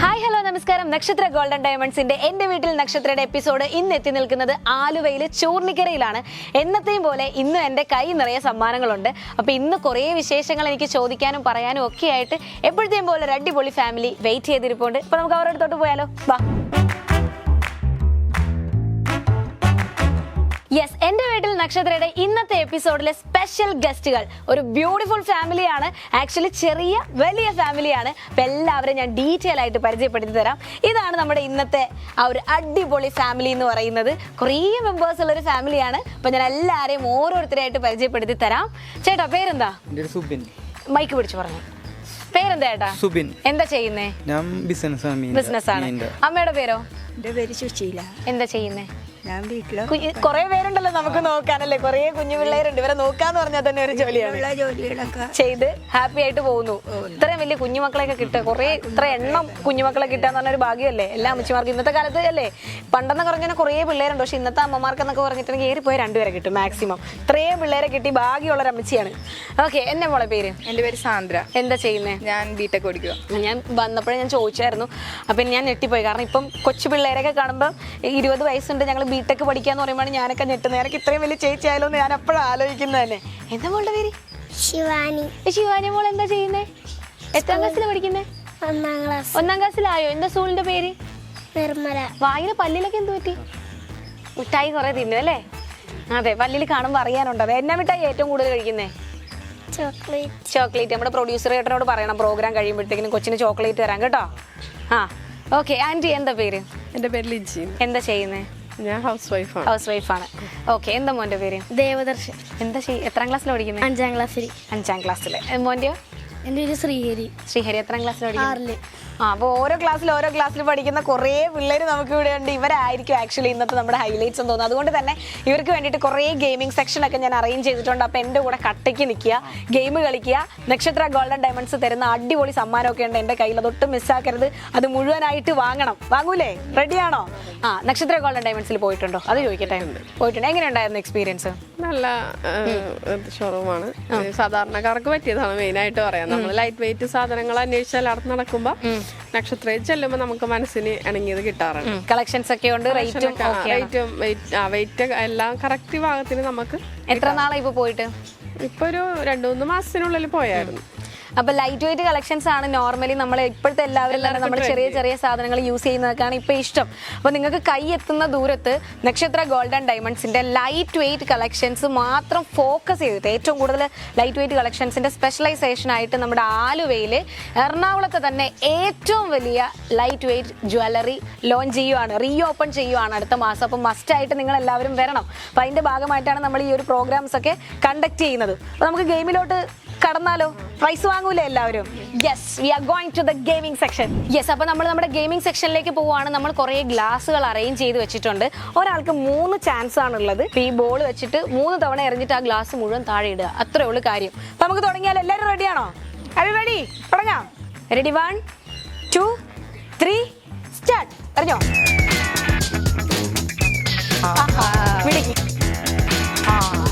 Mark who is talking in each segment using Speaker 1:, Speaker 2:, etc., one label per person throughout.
Speaker 1: Hi hello നമസ്കാരം. നക്ഷത്ര golden ഡയമണ്ട്സിന്റെ എന്റെ വീട്ടിൽ നക്ഷത്രയുടെ എപ്പിസോഡ് ഇന്ന് എത്തി നിൽക്കുന്നത് ആലുവയിലെ ചൂർണിക്കരയിലാണ്. എന്നത്തെയും പോലെ ഇന്ന് എന്റെ കൈ നിറയെ സമ്മാനങ്ങളുണ്ട്. അപ്പൊ ഇന്ന് കുറേ വിശേഷങ്ങൾ എനിക്ക് ചോദിക്കാനും പറയാനും ഒക്കെ ആയിട്ട് എപ്പോഴത്തെയും പോലെ ഒരു അടിപൊളി ഫാമിലി വെയിറ്റ് ചെയ്തിരിപ്പുണ്ട്. അപ്പൊ നമുക്ക് അവരുടെ അടുത്തോട്ട് പോയാലോ? വാ. യെസ് എന്റെ വീട്ടിൽ നക്ഷത്രയുടെ ഇന്നത്തെ എപ്പിസോഡിലെ സ്പെഷ്യൽ ഗസ്റ്റുകൾ ഒരു ബ്യൂട്ടിഫുൾ ഫാമിലിയാണ് ആക്ച്വലി ചെറിയ വലിയ ഫാമിലിയാണ് അപ്പൊ എല്ലാവരും ഞാൻ ഡീറ്റെയിൽ ആയിട്ട് പരിചയപ്പെടുത്തി തരാം. ഇതാണ് നമ്മുടെ ഇന്നത്തെ ആ ഒരു അടിപൊളി ഫാമിലി എന്ന് പറയുന്നത്. കുറേ മെമ്പേഴ്സ് ഉള്ള ഒരു ഫാമിലിയാണ് അപ്പൊ ഞാൻ എല്ലാവരെയും ഓരോരുത്തരായിട്ട് പരിചയപ്പെടുത്തി തരാം. ചേട്ടാ പേരെന്താ?
Speaker 2: എന്റെ സുബിൻ.
Speaker 1: മൈക്ക് പിടിച്ചു പറഞ്ഞു. പേരെന്താ ചേട്ടാ?
Speaker 2: സുബിൻ.
Speaker 1: എന്താ ചെയ്യുന്നേ?
Speaker 2: ഞാൻ ബിസിനസ് ആണ്.
Speaker 1: ബിസിനസ് ആണ്. അമ്മയുടെ പേരോ?
Speaker 3: എന്റെ പേര് സുശീല.
Speaker 1: എന്താ ചെയ്യുന്നേ?
Speaker 3: ഞാൻ വീട്ടിൽ
Speaker 1: കുറെ പേരുണ്ടല്ലോ നമുക്ക് നോക്കാനല്ലേ? കൊറേ കുഞ്ഞു പിള്ളേരുണ്ട്. ഇവരെ നോക്കാന്ന് പറഞ്ഞാൽ തന്നെ ഒരു ജോലിയാണ്.
Speaker 3: ജോലികളൊക്കെ
Speaker 1: ചെയ്ത് ഹാപ്പി ആയിട്ട് പോകുന്നു. ഇത്രയും വലിയ കുഞ്ഞുമക്കളെയൊക്കെ കിട്ടുക. കുറെ ഇത്ര എണ്ണം കുഞ്ഞുമക്കളെ കിട്ടുക എന്ന് പറഞ്ഞ ഒരു ഭാഗ്യമല്ലേ? എല്ലാ അമ്മച്ചിമാർക്കും ഇന്നത്തെ കാലത്ത് അല്ലേ? പണ്ടെന്ന് പറഞ്ഞാൽ കുറേ പിള്ളേരുണ്ട്. പക്ഷെ ഇന്നത്തെ അമ്മമാർക്ക് എന്നൊക്കെ പറഞ്ഞിട്ടുണ്ടെങ്കിൽ ഏറി പോയി രണ്ടുപേരെ കിട്ടും മാക്സിമം ഇത്രയും പിള്ളേരെ കിട്ടി ഭാഗ്യമുള്ള ഒരു അമ്മച്ചിയാണ്. ഓക്കെ എന്നെ മോളെ പേര്?
Speaker 4: എന്റെ പേര് സാന്ദ്ര.
Speaker 1: എന്താ ചെയ്യുന്നേ?
Speaker 4: ഞാൻ ബിടെക് ഓടിക്കുക
Speaker 1: ഞാൻ വന്നപ്പോഴേ ഞാൻ ചോദിച്ചായിരുന്നു. അപ്പം ഞാൻ ഞെട്ടിപ്പോയി. കാരണം ഇപ്പം കൊച്ചു പിള്ളേരൊക്കെ കാണുമ്പോൾ ഇരുപത് വയസ്സുണ്ട് ഞങ്ങൾ ബിടെക് പഠിക്കാന്ന് പറയുമ്പോൾ ഞാനൊക്കെ ഞെട്ടുന്നത്. എനിക്ക് ഇത്രയും വലിയ ചേച്ചി ആയാലോ എന്ന് ഞാൻ അപ്പോഴും ആലോചിക്കുന്നത് തന്നെ. എന്താ മോളുടെ പേര്?
Speaker 5: ശിവാനി.
Speaker 1: ശിവാനി മോൾ എന്താ ചെയ്യുന്നേ? എത്രാം ക്ലാസ്സിൽ പഠിക്കുന്നേ?
Speaker 5: ഒന്നാം ക്ലാസ്.
Speaker 1: ഒന്നാം ക്ലാസ്സിലായോ? എന്താ സ്കൂളിന്റെ പേര്?
Speaker 5: നിർമ്മല.
Speaker 1: വായിലെ പല്ലിലൊക്കെ എന്ത് പറ്റി? മിഠായി കുറെ തിന്നു അല്ലേ? അതെ പല്ലിൽ കാണുമ്പോൾ അറിയാനുണ്ടോ? അതെ എന്നാ മിഠായി ഏറ്റവും കൂടുതൽ കഴിക്കുന്നേ?
Speaker 5: ചോക്ലേറ്റ്.
Speaker 1: ചോക്ലേറ്റ്. നമ്മുടെ പ്രൊഡ്യൂസർ ഏട്ടനോട് പറയണം പ്രോഗ്രാം കഴിയുമ്പോഴത്തേക്കിനും കൊച്ചിന് ചോക്ലേറ്റ് തരാം കേട്ടോ? ആ ഓക്കെ ആന്റി എന്താ പേര്?
Speaker 4: എന്റെ പേര് ലിജി.
Speaker 1: എന്താ ചെയ്യുന്നേ?
Speaker 4: ഞാൻ ഹൗസ് വൈഫാണ്
Speaker 1: ഹൗസ് വൈഫാണ് ഓക്കെ എന്താ മോന്റെ പേര്?
Speaker 5: ദേവദർശൻ.
Speaker 1: എന്താ എത്രാം ക്ലാസ്സിൽ പഠിക്കുന്നത്
Speaker 5: അഞ്ചാം ക്ലാസ്സിൽ
Speaker 1: അഞ്ചാം ക്ലാസ്സിൽ മോന്റെയോ?
Speaker 5: എന്റെ പേര് ശ്രീഹരി.
Speaker 1: ശ്രീഹരി എത്രാം ക്ലാസ്സിൽ
Speaker 5: ആറിൽ.
Speaker 1: ആ അപ്പോൾ ഓരോ ക്ലാസ്സിൽ ഓരോ ക്ലാസ്സിൽ പഠിക്കുന്ന കുറേ പിള്ളേർ നമുക്ക് ഇവിടെ ഉണ്ട്. ഇവരായിരിക്കും ആക്ച്വലി ഇന്നത്തെ നമ്മുടെ ഹൈലൈറ്റ്സ് എന്ന് തോന്നുന്നു അതുകൊണ്ട് തന്നെ ഇവർക്ക് വേണ്ടിയിട്ട് കുറേ ഗെയിമിംഗ് സെക്ഷൻ ഒക്കെ ഞാൻ അറേഞ്ച് ചെയ്തിട്ടുണ്ട്. അപ്പോൾ എന്റെ കൂടെ കട്ടയ്ക്ക് നിൽക്കുക ഗെയിം കളിക്കുക നക്ഷത്ര ഗോൾഡൻ ഡയമണ്ട്സ് തരുന്ന അടിപൊളി സമ്മാനമൊക്കെ ഉണ്ട് എന്റെ കയ്യിൽ. അതൊട്ടും മിസ്സാക്കരുത് അത് മുഴുവനായിട്ട് വാങ്ങണം. വാങ്ങൂലേ? റെഡിയാണോ ആ നക്ഷത്ര ഗോൾഡൻ ഡയമണ്ട്സിൽ പോയിട്ടുണ്ടോ? അത് ചോദിക്കട്ടെ. പോയിട്ടുണ്ട്. എങ്ങനെയുണ്ടായിരുന്നു എക്സ്പീരിയൻസ്
Speaker 4: നല്ല ഷോറൂമാണ്. സാധാരണക്കാർക്ക് പറ്റിയതാണ് മെയിനായിട്ട് പറയാൻ പറയാം നമ്മൾ ലൈറ്റ് വെയിറ്റ് സാധനങ്ങൾ അന്വേഷിച്ചാൽ അടുത്ത് നടക്കുമ്പോൾ നക്ഷത്രയിൽ ചെല്ലുമ്പോൾ നമുക്ക് മനസ്സിന് ഇണങ്ങിയത് കിട്ടാറുണ്ട്.
Speaker 1: കളക്ഷൻസ് ഒക്കെ ഉണ്ട് റേറ്റും
Speaker 4: വെയിറ്റ് എല്ലാം കറക്റ്റ് ഭാഗത്തിന് നമുക്ക്
Speaker 1: എത്ര നാളായി ഇപ്പൊ പോയിട്ട്?
Speaker 4: ഇപ്പൊ ഒരു രണ്ടു മൂന്ന് മാസത്തിനുള്ളിൽ പോയായിരുന്നു.
Speaker 1: അപ്പൊ ലൈറ്റ് വെയിറ്റ് കളക്ഷൻസ് ആണ് നോർമലി നമ്മൾ ഇപ്പോഴത്തെ എല്ലാവരും തന്നെ നമ്മൾ ചെറിയ ചെറിയ സാധനങ്ങൾ യൂസ് ചെയ്യുന്നതൊക്കെയാണ് ഇപ്പൊ ഇഷ്ടം. അപ്പൊ നിങ്ങൾക്ക് കൈ എത്തുന്ന ദൂരത്ത് നക്ഷത്ര ഗോൾഡൻ ഡയമണ്ട്സിന്റെ ലൈറ്റ് വെയിറ്റ് കളക്ഷൻസ് മാത്രം ഫോക്കസ് ചെയ്തിട്ട് ഏറ്റവും കൂടുതൽ ലൈറ്റ് വെയിറ്റ് കളക്ഷൻസിന്റെ സ്പെഷ്യലൈസേഷൻ ആയിട്ട് നമ്മുടെ ആലുവയിൽ എറണാകുളത്തെ തന്നെ ഏറ്റവും വലിയ ലൈറ്റ് വെയിറ്റ് ജ്വല്ലറി ലോഞ്ച് ചെയ്യുവാണ് റീ ഓപ്പൺ ചെയ്യുവാണ് അടുത്ത മാസം. അപ്പം മസ്റ്റ് ആയിട്ട് നിങ്ങൾ എല്ലാവരും വരണം. അപ്പം അതിന്റെ ഭാഗമായിട്ടാണ് നമ്മൾ ഈ ഒരു പ്രോഗ്രാംസ് ഒക്കെ കണ്ടക്ട് ചെയ്യുന്നത്. അപ്പോൾ നമുക്ക് ഗെയിമിലോട്ട് കടന്നാലോ? പ്രൈസ് വാങ്ങൂലേ എല്ലാവരും. Yes we are going to the gaming section yes അപ്പോൾ നമ്മൾ നമ്മുടെ ഗെയിമിംഗ് സെക്ഷനിലേക്ക് പോവുകയാണ് നമ്മൾ കുറേ ഗ്ലാസുകൾ അറേഞ്ച് ചെയ്ത് വെച്ചിട്ടുണ്ട്. ഒരാൾക്ക് മൂന്ന് ചാൻസ് ആണുള്ളത്. ഈ ബോൾ വെച്ചിട്ട് മൂന്ന് തവണ എറിഞ്ഞിട്ട് ആ ഗ്ലാസ് മുഴുവൻ താഴെ ഇടുക. അത്രേ ഉള്ളൂ കാര്യം. നമുക്ക് തുടങ്ങിയാൽ എല്ലാവരും റെഡിയാണോ റെഡി തുടങ്ങാം. Ready one two three start അറിഞ്ഞോ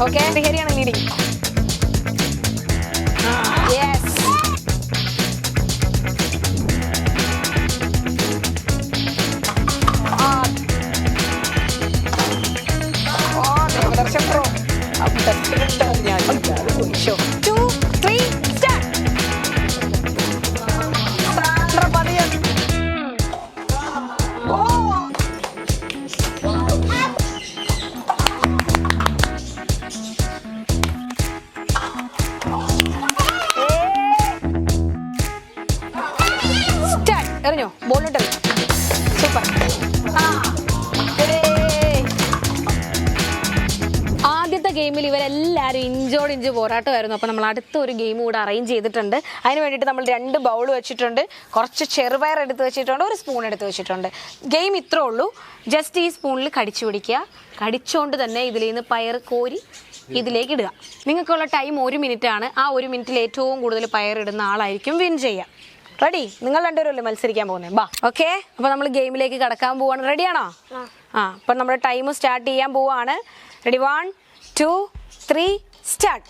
Speaker 1: ഓക്കെ ഹരിയാണ് ലീഡിങ് ഇഞ്ചോട് ഇഞ്ച് പോരാട്ടമായിരുന്നു. അപ്പോൾ നമ്മൾ അടുത്ത ഒരു ഗെയിം കൂടെ അറേഞ്ച് ചെയ്തിട്ടുണ്ട്. അതിന് വേണ്ടിയിട്ട് നമ്മൾ രണ്ട് ബൗൾ വെച്ചിട്ടുണ്ട്. കുറച്ച് ചെറുപയർ എടുത്ത് വെച്ചിട്ടുണ്ട്. ഒരു സ്പൂൺ എടുത്ത് വെച്ചിട്ടുണ്ട്. ഗെയിം ഇത്രേ ഉള്ളൂ. ജസ്റ്റ് ഈ സ്പൂണിൽ കടിച്ചു പിടിക്കുക. കടിച്ചുകൊണ്ട് തന്നെ ഇതിൽ നിന്ന് പയർ കോരി ഇതിലേക്ക് ഇടുക. നിങ്ങൾക്കുള്ള ടൈം ഒരു മിനിറ്റ് ആണ്. ആ ഒരു മിനിറ്റിൽ ഏറ്റവും കൂടുതൽ പയർ ഇടുന്ന ആളായിരിക്കും വിൻ ചെയ്യുക. റെഡി നിങ്ങൾ രണ്ടുപേരല്ലേ മത്സരിക്കാൻ പോകുന്നത് ബാ. ഓക്കെ അപ്പൊ നമ്മൾ ഗെയിമിലേക്ക് കടക്കാൻ പോവാണ്. റെഡിയാണോ ആ. അപ്പൊ നമ്മുടെ ടൈം സ്റ്റാർട്ട് ചെയ്യാൻ പോവാണ്. Ready one two three start.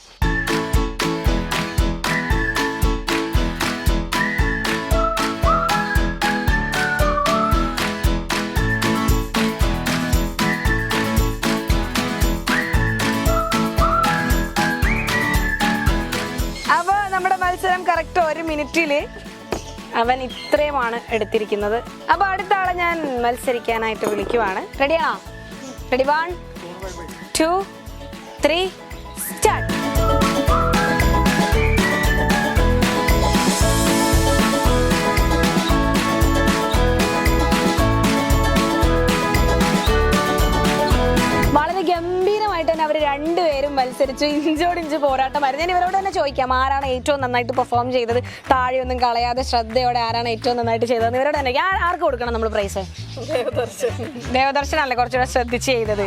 Speaker 1: നമ്മുടെ മത്സരം ഒരു മിനിറ്റിൽ അവൻ ഇത്രയുമാണ് എടുത്തിരിക്കുന്നത്. അപ്പൊ അടുത്ത ആളെ ഞാൻ മത്സരിക്കാനായിട്ട് വിളിക്കുവാണ്. റെഡിയാണോ റെഡി വൺ ടു ത്രീ മത്സരിച്ചു ഇഞ്ചോടിഞ്ച് പോരാട്ടമായിരുന്നു ഞാൻ ഇവരോട് തന്നെ ചോദിക്കാം ആരാണ് ഏറ്റവും നന്നായിട്ട് പെർഫോം ചെയ്തത്? താഴെയൊന്നും കളയാതെ ശ്രദ്ധയോടെ ആരാണ് ഏറ്റവും നന്നായിട്ട് ചെയ്തത് ഇവരോട് തന്നെ ആർക്ക് കൊടുക്കണം നമ്മൾ പ്രൈസ് ദേവദർശനല്ലേ കുറച്ചുകൂടെ ശ്രദ്ധിച്ച് ചെയ്തത്.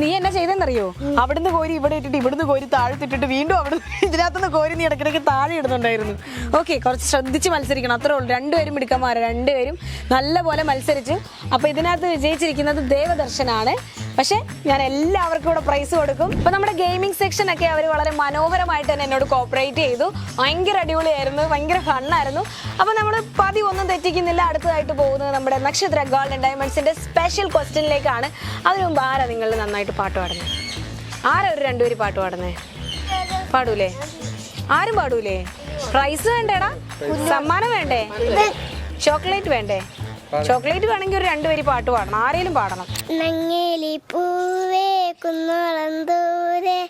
Speaker 1: നീ എന്നെ ചെയ്തെന്നറിയോ അവിടുന്ന് കോരി ഇവിടെ ഇട്ടിട്ട് ഇവിടുന്ന് കോരി താഴത്തിട്ടിട്ട് വീണ്ടും അവിടെ ഇതിനകത്തുനിന്ന് കോരി നീ ഇടയ്ക്കിടയ്ക്ക് താഴെ ഇടുന്നുണ്ടായിരുന്നു. ഓക്കെ കുറച്ച് ശ്രദ്ധിച്ച് മത്സരിക്കണം. അത്രേ ഉള്ളൂ. രണ്ടുപേരും മിടുക്കന്മാര്. രണ്ടുപേരും നല്ലപോലെ മത്സരിച്ച്. അപ്പൊ ഇതിനകത്ത് വിജയിച്ചിരിക്കുന്നത് ദേവദർശനാണ്. പക്ഷെ ഞാൻ എല്ലാവർക്കും കൂടെ പ്രൈസ് കൊടുക്കും. ഇപ്പൊ നമ്മുടെ ഗെയിമിംഗ് സെക്ഷൻ ഒക്കെ അവർ വളരെ മനോഹരമായിട്ട് തന്നെ എന്നോട് കോപ്പറേറ്റ് ചെയ്തു. ഭയങ്കര അടിപൊളിയായിരുന്നു ഭയങ്കര ഫണ്ണായിരുന്നു അപ്പൊ നമ്മൾ പതി ഒന്നും തെറ്റിക്കുന്നില്ല. അടുത്തതായിട്ട് പോകുന്നത് നമ്മുടെ നക്ഷത്ര ഗോൾഡൻ ഡയമണ്ട്സിന്റെ സ്പെഷ്യൽ ക്വസ്റ്റ്യനിലേക്കാണ് അതിനു മുമ്പ് ആരാ നിങ്ങൾ നന്നായിട്ട് പാട്ട് പാടുന്നത് ആരാ ഒരു രണ്ടുപേര് പാട്ട് പാടുന്നേ? പാടൂലേ? ആരും പാടൂലേ? പ്രൈസ് വേണ്ടേടാ. സമ്മാനം വേണ്ടേ? ചോക്ലേറ്റ് വേണ്ടേ? ചോക്ലേറ്റ് വേണമെങ്കിൽ ഒരു രണ്ടുപേര് പാട്ട് പാടണം. ആരേലും പാടണം.
Speaker 5: നങ്ങേലി പൂവേ കുന്നോളം ദൂരെ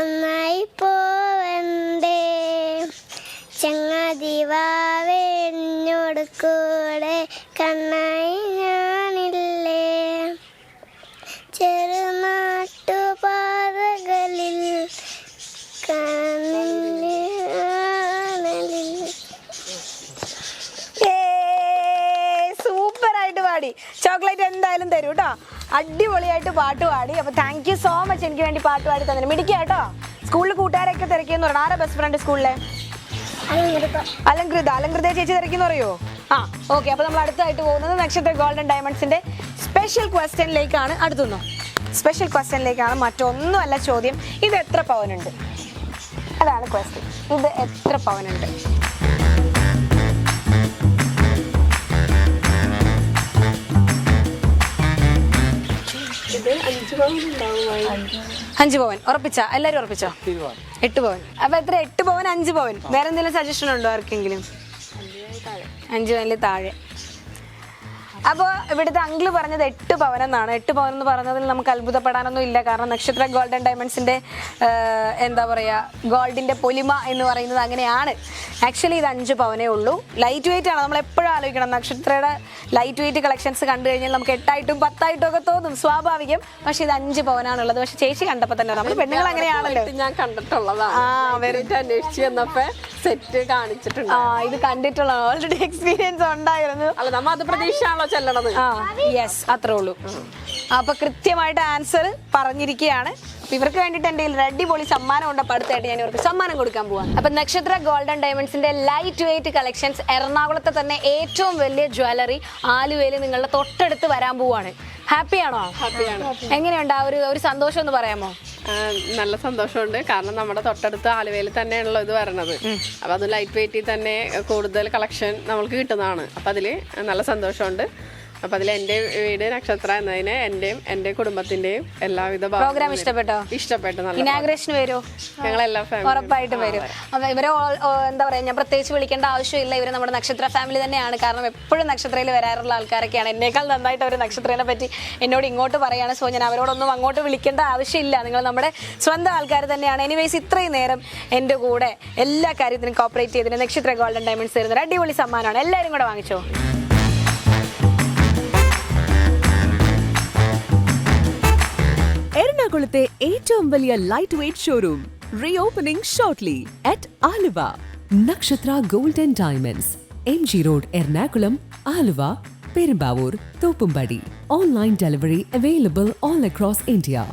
Speaker 5: ഒന്നായി പോവണ്ടേ. ചങ്ങാതി വാവേ എന്നോട് കൂടെ കണ്ണായി ഞാനില്ലേ ചെറുനാട്ടുപാതകളിൽ കാണില്ലേ
Speaker 1: സൂപ്പർ ആയിട്ട് പാടി. ചോക്ലേറ്റ് എന്തായാലും തരൂ കേട്ടോ അടിപൊളിയായിട്ട് പാട്ട് പാടി. അപ്പൊ താങ്ക് യു സോ മച്ച് എനിക്ക് വേണ്ടി പാട്ട് പാടി തന്നെ മിടിക്കുക കേട്ടോ സ്കൂളിൽ കൂട്ടുകാരൊക്കെ തിരക്കിയെന്ന് പറഞ്ഞു ആരാ ബെസ്റ്റ് ഫ്രണ്ട് സ്കൂളിലെ? അലങ്കൃത. അലങ്കൃത ചേച്ചി തിരക്കിയെന്ന് പറയുമോ ആ ഓക്കെ അപ്പൊ നമ്മൾ അടുത്തായിട്ട് പോകുന്നത് നക്ഷത്ര ഗോൾഡൻ ഡയമണ്ട്സിന്റെ സ്പെഷ്യൽ ക്വസ്റ്റ്യനിലേക്കാണ് അടുത്തുനിന്നു സ്പെഷ്യൽ ക്വസ്റ്റ്യനിലേക്കാണ് മറ്റൊന്നുമല്ല ചോദ്യം. ഇത് എത്ര പവനുണ്ട്? അതാണ് ക്വസ്റ്റ്യൻ ഇത് എത്ര പവനുണ്ട്? അഞ്ച് പവൻ. ഉറപ്പിച്ച? എല്ലാരും ഉറപ്പിച്ചോ? എട്ട് പവൻ. അപ്പൊ എത്ര? എട്ട് പവൻ അഞ്ച് പവൻ. വേറെ എന്തെങ്കിലും സജഷൻ ഉണ്ടോ ആർക്കെങ്കിലും? അഞ്ച് പവനിൽ താഴെ. അപ്പോൾ ഇവിടുത്തെ അങ്കിൾ പറഞ്ഞത് എട്ട് പവൻ എന്നാണ്. എട്ട് പവൻ എന്ന് പറഞ്ഞതിൽ നമുക്ക് അത്ഭുതപ്പെടാനൊന്നും ഇല്ല. കാരണം നക്ഷത്ര ഗോൾഡൻ ഡയമണ്ട്സിന്റെ എന്താ പറയാ ഗോൾഡിന്റെ പൊലിമ എന്ന് പറയുന്നത് അങ്ങനെയാണ്. ആക്ച്വലി ഇത് അഞ്ച് പവനേ ഉള്ളൂ. ലൈറ്റ് വെയിറ്റ് ആണ്. നമ്മൾ എപ്പോഴും ആലോചിക്കണം. നക്ഷത്രയുടെ ലൈറ്റ് വെയിറ്റ് കളക്ഷൻസ് കണ്ടു കഴിഞ്ഞാൽ നമുക്ക് എട്ടായിട്ടും പത്തായിട്ടും ഒക്കെ തോന്നും. സ്വാഭാവികം. പക്ഷെ ഇത് അഞ്ച് പവനാണുള്ളത്. പക്ഷെ ചേച്ചി കണ്ടപ്പോൾ തന്നെ നമ്മൾ പെണ്ണുങ്ങൾ അങ്ങനെയാണല്ലോ.
Speaker 4: ഞാൻ കണ്ടിട്ടുള്ളതാണ്.
Speaker 1: ആ,
Speaker 4: വെറുതെ അന്വേഷിച്ച് ചെന്നപ്പോ സെറ്റ് കാണിച്ചിട്ടുണ്ട്.
Speaker 1: ആ ഇത് കണ്ടിട്ടുള്ള ഓൾറെഡി എക്സ്പീരിയൻസ് ഉണ്ടായിരുന്നു.
Speaker 4: അല്ല നമ്മ അത് പ്രതീക്ഷയാണല്ലോ ചെല്ലണത്.
Speaker 1: യെസ് അത്രേ ഉള്ളൂ. അപ്പൊ കൃത്യമായിട്ട് ആൻസർ പറഞ്ഞിരിക്കുകയാണ്. അപ്പൊ ഇവർക്ക് വേണ്ടിയിട്ട് എന്റെ റെഡി അടിപൊളി സമ്മാനം ഉണ്ട്. അപ്പൊ അടുത്തായിട്ട് ഞാൻ ഇവർക്ക് സമ്മാനം കൊടുക്കാൻ പോവാം. അപ്പൊ നക്ഷത്ര ഗോൾഡൻ ഡയമണ്ട്സിന്റെ ലൈറ്റ് വെയിറ്റ് കളക്ഷൻസ് എറണാകുളത്തെ തന്നെ ഏറ്റവും വലിയ ജ്വല്ലറി ആലുവയിൽ നിങ്ങളുടെ തൊട്ടടുത്ത് വരാൻ പോവാണ്. ഹാപ്പിയാണോ
Speaker 4: ഹാപ്പിയാണ്
Speaker 1: എങ്ങനെയുണ്ട് ആ ഒരു ഒരു സന്തോഷം എന്ന് പറയാമോ?
Speaker 4: നല്ല സന്തോഷമുണ്ട്. കാരണം നമ്മുടെ തൊട്ടടുത്ത് ആലുവയിൽ തന്നെയാണല്ലോ ഇത് വരണത്. അപ്പൊ അത് ലൈറ്റ് വെയിറ്റിൽ തന്നെ കൂടുതൽ കളക്ഷൻ നമ്മൾക്ക് കിട്ടുന്നതാണ്. അപ്പൊ അതിൽ നല്ല സന്തോഷമുണ്ട്. അപ്പൊ അതിൽ എന്റെ വീട് നക്ഷത്ര എന്നതിന് എന്റെയും എന്റെ കുടുംബത്തിന്റെയും എല്ലാവിധ
Speaker 1: പ്രോഗ്രാം ഇഷ്ടപ്പെട്ടോ?
Speaker 4: ഇഷ്ടപ്പെട്ടു നല്ല
Speaker 1: ഇനാഗ്രേഷൻ വരുമോ
Speaker 4: ഞങ്ങളെല്ലാ
Speaker 1: ഉറപ്പായിട്ടും വരും. അപ്പൊ ഇവരെ എന്താ പറയാ ഞാൻ പ്രത്യേകിച്ച് വിളിക്കേണ്ട ആവശ്യമില്ല. ഇവർ നമ്മുടെ നക്ഷത്ര ഫാമിലി തന്നെയാണ്. കാരണം എപ്പോഴും നക്ഷത്രയിൽ വരാറുള്ള ആൾക്കാരൊക്കെയാണ്. എന്നേക്കാൾ നന്നായിട്ട് അവർ നക്ഷത്രനെ പറ്റി എന്നോട് ഇങ്ങോട്ട് പറയാണ്. സോ ഞാൻ അവരോടൊന്നും അങ്ങോട്ട് വിളിക്കേണ്ട ആവശ്യമില്ല. നിങ്ങൾ നമ്മുടെ സ്വന്തം ആൾക്കാർ തന്നെയാണ്. എനിവേസ് ഇത്രയും നേരം എന്റെ കൂടെ എല്ലാ കാര്യത്തിനും കോപ്പറേറ്റ് ചെയ്തതിന് നക്ഷത്ര ഗോൾഡൻ ഡയമണ്ട്സ് തരുന്ന അടിപൊളി സമ്മാനമാണ്. എല്ലാവരും കൂടെ വാങ്ങിച്ചോ?
Speaker 2: എറണാകുളത്തെ ഏറ്റവും വലിയ light weight showroom re opening shortly at Aluva Nakshatra gold and diamonds M G road Ernakulam Aluva Perumbavoor Thoppumpady. Online delivery available all across India